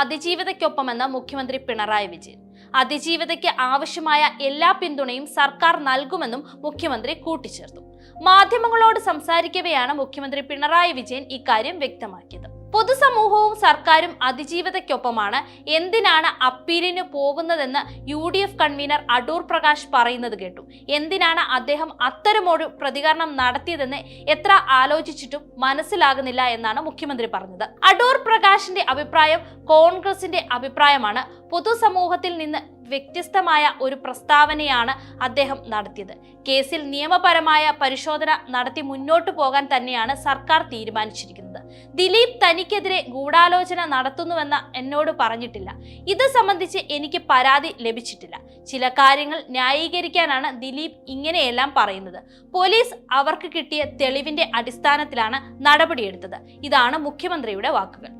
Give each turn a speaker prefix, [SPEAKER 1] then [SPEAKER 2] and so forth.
[SPEAKER 1] അതിജീവിതയ്ക്കൊപ്പമെന്ന് മുഖ്യമന്ത്രി പിണറായി വിജയൻ. അതിജീവിതയ്ക്ക് ആവശ്യമായ എല്ലാ പിന്തുണയും സർക്കാർ നൽകുമെന്നും മുഖ്യമന്ത്രി കൂട്ടിച്ചേർത്തു. മാധ്യമങ്ങളോട് സംസാരിക്കവെയാണ് മുഖ്യമന്ത്രി പിണറായി വിജയൻ ഇക്കാര്യം വ്യക്തമാക്കിയത്. പൊതുസമൂഹവും സർക്കാരും അതിജീവതയ്ക്കൊപ്പമാണ്. എന്തിനാണ് അപ്പീലിന് പോകുന്നതെന്ന് U D F convener Adoor Prakash പറയുന്നത് കേട്ടു. എന്തിനാണ് അദ്ദേഹം അത്തരമൊരു പ്രതികരണം നടത്തിയതെന്ന് എത്ര ആലോചിച്ചിട്ടും മനസ്സിലാകുന്നില്ല എന്നാണ് മുഖ്യമന്ത്രി പറഞ്ഞത്. അടൂർ പ്രകാശിന്റെ അഭിപ്രായം കോൺഗ്രസിന്റെ അഭിപ്രായമാണ്. പൊതുസമൂഹത്തിൽ നിന്ന് വ്യത്യസ്തമായ ഒരു പ്രസ്താവനയാണ് അദ്ദേഹം നടത്തിയത്. കേസിൽ നിയമപരമായ പരിശോധന നടത്തി മുന്നോട്ടു പോകാൻ തന്നെയാണ് സർക്കാർ തീരുമാനിച്ചിരിക്കുന്നത്. ദിലീപ് തനിക്കെതിരെ ഗൂഢാലോചന നടത്തുന്നുവെന്ന് എന്നോട് പറഞ്ഞിട്ടില്ല. ഇത് സംബന്ധിച്ച് എനിക്ക് പരാതി ലഭിച്ചിട്ടില്ല. ചില കാര്യങ്ങൾ ന്യായീകരിക്കാനാണ് ദിലീപ് ഇങ്ങനെയെല്ലാം പറയുന്നത്. പോലീസ് അവർക്ക് കിട്ടിയ തെളിവിന്റെ അടിസ്ഥാനത്തിലാണ് നടപടിയെടുത്തത്. ഇതാണ് മുഖ്യമന്ത്രിയുടെ വാക്കുകൾ.